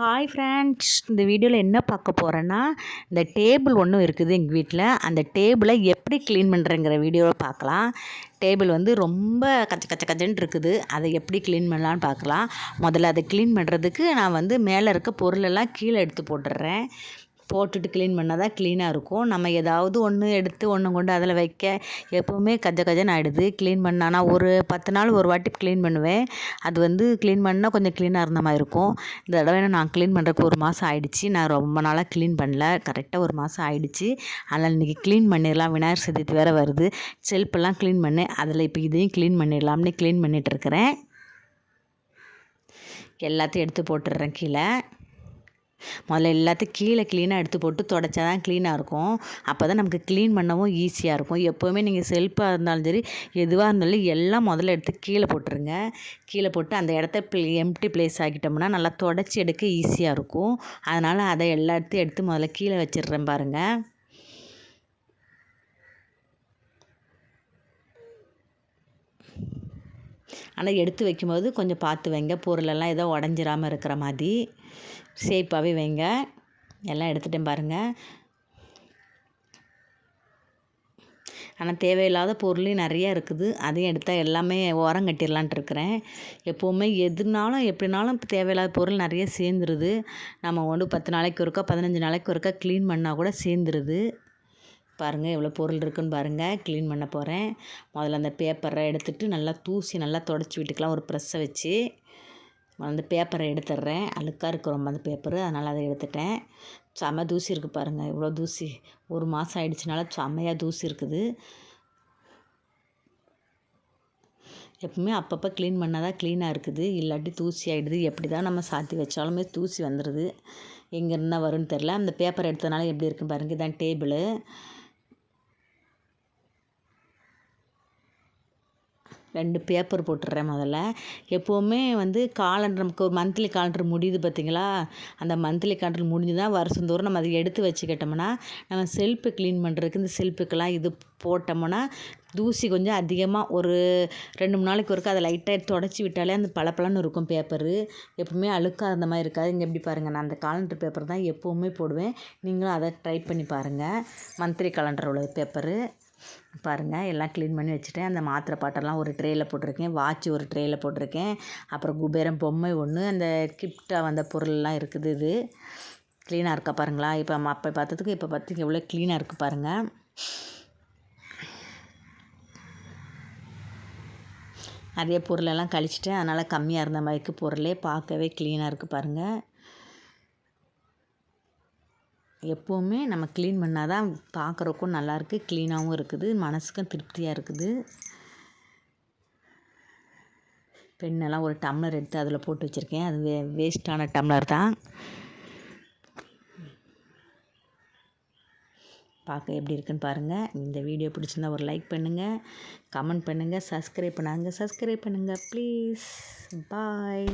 Hi friends இந்த வீடியோவில் என்ன பார்க்க போகிறேன்னா இந்த டேபிள் ஒன்றும் இருக்குது எங்கள் வீட்டில் அந்த டேபிளை எப்படி க்ளீன் பண்ணுறேங்கிற வீடியோவை பார்க்கலாம். டேபிள் வந்து ரொம்ப கச்ச கச்ச கச்சன்ட்டு இருக்குது. அதை எப்படி க்ளீன் பண்ணலான்னு பார்க்கலாம். முதல்ல அதை க்ளீன் பண்ணுறதுக்கு நான் வந்து மேலே இருக்க பொருளெல்லாம் கீழே எடுத்து போட்டுடுறேன். போட்டுட்டு க்ளீன் பண்ணால் தான் க்ளீனாக இருக்கும். நம்ம ஏதாவது ஒன்று எடுத்து ஒன்று கொண்டு அதில் வைக்க எப்போவுமே கஜ கஜன்னு ஆகிடுது க்ளீன் பண்ணானா ஒரு பத்து நாள் ஒரு வாட்டி க்ளீன் பண்ணுவேன். அது வந்து க்ளீன் பண்ணால் கொஞ்சம் க்ளீனாக இருந்த மாதிரி இருக்கும். இந்த தடவை நான் க்ளீன் பண்ணுறதுக்கு ஒரு மாதம் ஆயிடுச்சு. நான் ரொம்ப நாளாக க்ளீன் பண்ணல. கரெக்டாக ஒரு மாதம் ஆயிடுச்சு. அதனால் இன்றைக்கி க்ளீன் பண்ணிடலாம். விநாயகர் சதுர்த்தி வேறு வருது. செல்ஃபெல்லாம் க்ளீன் பண்ணேன். அதில் இப்போ இதையும் க்ளீன் பண்ணிடலாம்னு க்ளீன் பண்ணிகிட்டு இருக்கிறேன். எல்லாத்தையும் எடுத்து போட்டுடுறேன் கீழே. முதல்ல எல்லாத்தையும் கீழே க்ளீனாக எடுத்து போட்டு தொடச்சா தான் க்ளீனாக இருக்கும். அப்போ தான் நமக்கு க்ளீன் பண்ணவும் ஈஸியாக இருக்கும். எப்போவுமே நீங்கள் செல்ஃபாக இருந்தாலும் சரி எதுவாக இருந்தாலும் எல்லாம் முதல்ல எடுத்து கீழே போட்டுருங்க. கீழே போட்டு அந்த இடத்த ப்ளே எம்டி பிளேஸ் ஆக்கிட்டோம்னா நல்லா தொடச்சி எடுக்க ஈஸியாக இருக்கும். அதனால் அதை எல்லா இடத்தையும் எடுத்து முதல்ல கீழே வச்சிடுறேன் பாருங்கள் ஆனால் எடுத்து வைக்கும்போது கொஞ்சம் பார்த்து வைங்க. பொருளெல்லாம் ஏதோ உடஞ்சிராமல் இருக்கிற மாதிரி. சேஃபாகவே வைங்க. எல்லாம் எடுத்துட்டேன் பாருங்கள் ஆனால் தேவையில்லாத பொருளையும் நிறையா இருக்குது. அதையும் எடுத்தால் எல்லாமே ஓரம் கட்டிடலான்ட்டு இருக்கிறேன். எப்போவுமே எதுனாலும் எப்படினாலும் தேவையில்லாத பொருள் நிறைய சேர்ந்துருது. நம்ம ஒன்று பத்து நாளைக்கு ஒருக்கா பதினஞ்சு நாளைக்கு ஒருக்கா க்ளீன் பண்ணால் கூட சேர்ந்துருது. பாருங்கள் எவ்வளோ பொருள் இருக்குன்னு பாருங்கள் க்ளீன் பண்ண போகிறேன் முதல்ல அந்த பேப்பரை எடுத்துகிட்டு நல்லா தூசி நல்லா தொடச்சி விட்டுக்கலாம் ஒரு ப்ரெஸ்ஸை வச்சு அந்த பேப்பரை எடுத்துடுறேன். அழுக்காக இருக்குது ரொம்ப அந்த பேப்பரு அதனால் அதை எடுத்துட்டேன். செம்ம தூசி இருக்குது பாருங்கள் இவ்வளோ தூசி. ஒரு மாதம் ஆயிடுச்சுனால செம்மையாக தூசி இருக்குது. எப்பவுமே அப்பப்போ க்ளீன் பண்ணால் தான் க்ளீனாக இருக்குது. இல்லாட்டி தூசி ஆகிடுது எப்படி தான் நம்ம சாத்தி வச்சாலுமே தூசி வந்துடுது எங்கேருந்தா வரும்னு தெரில அந்த பேப்பர் எடுத்ததுனால எப்படி இருக்குன்னு பாருங்கள் இதான் டேபிளு ரெண்டு பேப்பர் போட்டுடுறேன் முதல்ல. எப்போவுமே வந்து காலண்டர் நமக்கு ஒரு மந்த்லி காலண்டர் முடியுது பார்த்திங்களா? அந்த மந்த்லி காலண்டர் முடிஞ்சு தான் வருஷந்தோறும் நம்ம அதை எடுத்து வச்சுக்கிட்டோம்னா நம்ம செல்ஃபு க்ளீன் பண்ணுறதுக்கு இந்த செல்ஃபுக்கெல்லாம் இது போட்டோம்னா தூசி கொஞ்சம் அதிகமாக ஒரு ரெண்டு மூணு நாளைக்கு ஒருக்கா அதை லைட்டாக தொடச்சி விட்டாலே அந்த பளபளன்னு இருக்கும் பேப்பரு எப்பவுமே அழுக்காக அந்த மாதிரி இருக்காது. இங்கே எப்படி பாருங்கள் நான் அந்த காலண்டர் பேப்பர் தான் எப்போவுமே போடுவேன். நீங்களும் அதை ட்ரை பண்ணி பாருங்கள் மந்த்லி காலண்டர் உள்ள பேப்பரு பாருங்கள் எல்லாம் க்ளீன் பண்ணி வச்சுட்டேன். அந்த மாத்திரை பாட்டெல்லாம் ஒரு ட்ரேயில் போட்டிருக்கேன். வாட்ச் ஒரு ட்ரேயில் போட்டிருக்கேன். அப்புறம் குபேரம் பொம்மை ஒன்று அந்த கிஃப்டாக வந்த பொருள்லாம் இருக்குது இது. க்ளீனாக இருக்கா பாருங்களா? இப்போ அப்போ பார்த்ததுக்கு இப்போ பார்த்திங்க எவ்வளோ க்ளீனாக இருக்குது பாருங்கள் நிறைய பொருளெல்லாம் கழிச்சிட்டேன். அதனால் கம்மியாக இருந்த மாதிரிக்கு பொருளே பார்க்கவே க்ளீனாக இருக்குது பாருங்கள் எப்போவுமே நம்ம க்ளீன் பண்ணால் தான் பார்க்குறக்கும் நல்லாயிருக்கு க்ளீனாகவும் இருக்குது மனசுக்கும் திருப்தியாக இருக்குது. பெண்ணெல்லாம் ஒரு டம்ளர் எடுத்து அதில் போட்டு வச்சுருக்கேன். அது வே வேஸ்ட்டான டம்ளர் தான். பார்க்க எப்படி இருக்குன்னு பாருங்கள் இந்த வீடியோ பிடிச்சிருந்தா ஒரு லைக் பண்ணுங்கள் கமெண்ட் பண்ணுங்கள் சப்ஸ்கிரைப் பண்ணாங்க. சப்ஸ்கிரைப் பண்ணுங்கள் ப்ளீஸ் பாய்